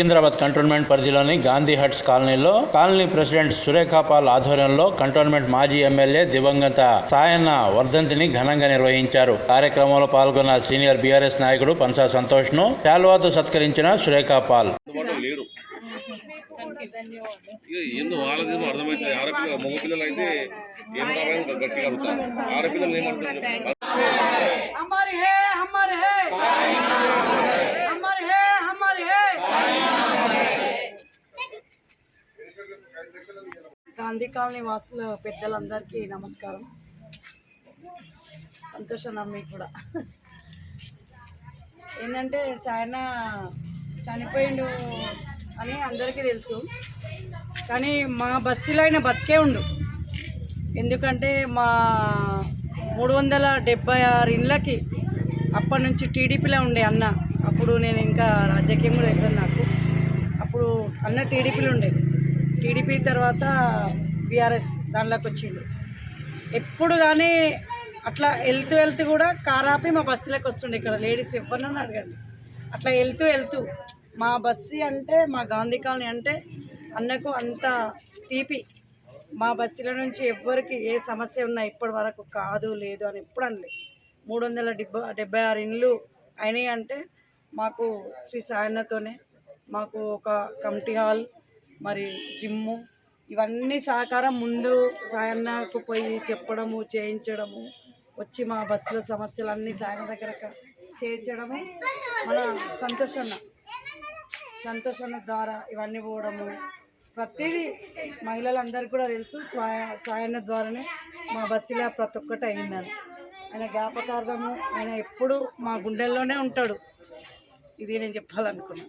Secunderabad cantonment పరిధిలోని Gandhi huts కాలనీలో colony president సురేఖాపాల్ ఆధ్వర్యంలో కంటోన్మెంట్ మాజీ ఎమ్మెల్యే దివంగత సాయన్న వర్ధంతిని ఘనంగా నిర్వహించారు. కార్యక్రమంలో పాల్గొన్న సీనియర్ బీఆర్ఎస్ నాయకుడు పంచా సంతోష్ను శాల్వాతో సత్కరించిన సురేఖాపాల్. ఏందో వాళ్ళది మగ పిల్లలు అయితే ఏం కావాలని గట్టిగా అడుగుతారు. ఆడపిల్లలు ఏమంటారు గాంధీ కాలనీ వాసుల పెద్దలందరికీ నమస్కారం. సంతోషం మీకు కూడా. ఏంటంటే సాయన చనిపోయిండు అని అందరికీ తెలుసు. కానీ మా బస్సులో ఆయన బతికే ఉండు. ఎందుకంటే మా మూడు వందల డెబ్బై ఆరు ఇండ్లకి అప్పటి నుంచి టీడీపీలో ఉండే అన్న. అప్పుడు నేను ఇంకా రాజకీయం కూడా వెళ్ళాను నాకు. అప్పుడు అన్న టీడీపీలో ఉండేది టీడీపీ తర్వాత బీఆర్ఎస్ దానిలోకి వచ్చిండు. ఎప్పుడు కానీ అట్లా వెళ్తూ వెళ్తూ కూడా కారాపి మా బస్సులోకి వస్తుండే ఇక్కడ. లేడీస్ ఎవరినన్నా అడగండి. అట్లా వెళ్తూ వెళ్తూ మా బస్సు అంటే మా గాంధీ కాలనీ అంటే అన్నకు అంత తీపి. మా బస్సుల నుంచి ఎవ్వరికి ఏ సమస్య ఉన్నా ఇప్పటి వరకు కాదు లేదు అని ఎప్పుడు అనలే. మూడు వందల డెబ్బై డెబ్బై ఆరు ఇండ్లు అయినాయి అంటే మాకు శ్రీ సాయన్నతోనే మాకు ఒక కమిటీ హాల్ మరి జిమ్ము ఇవన్నీ సహకారం ముందు సాయన్నకు పోయి చెప్పడము చేయించడము వచ్చి మా బస్సుల సమస్యలన్నీ సాయన్న దగ్గర చేర్చడము మన సంతోషన్న సంతోషన్న ద్వారా ఇవన్నీ పోవడము. ప్రతిదీ మహిళలందరికీ కూడా తెలుసు స్వాయ సాయన్న ద్వారానే మా బస్సులో ప్రతి ఒక్కటి అయిందని. ఆయన జ్ఞాపకార్థము ఆయన ఎప్పుడు మా గుండెల్లోనే ఉంటాడు. ఇది నేను చెప్పాలనుకున్నాను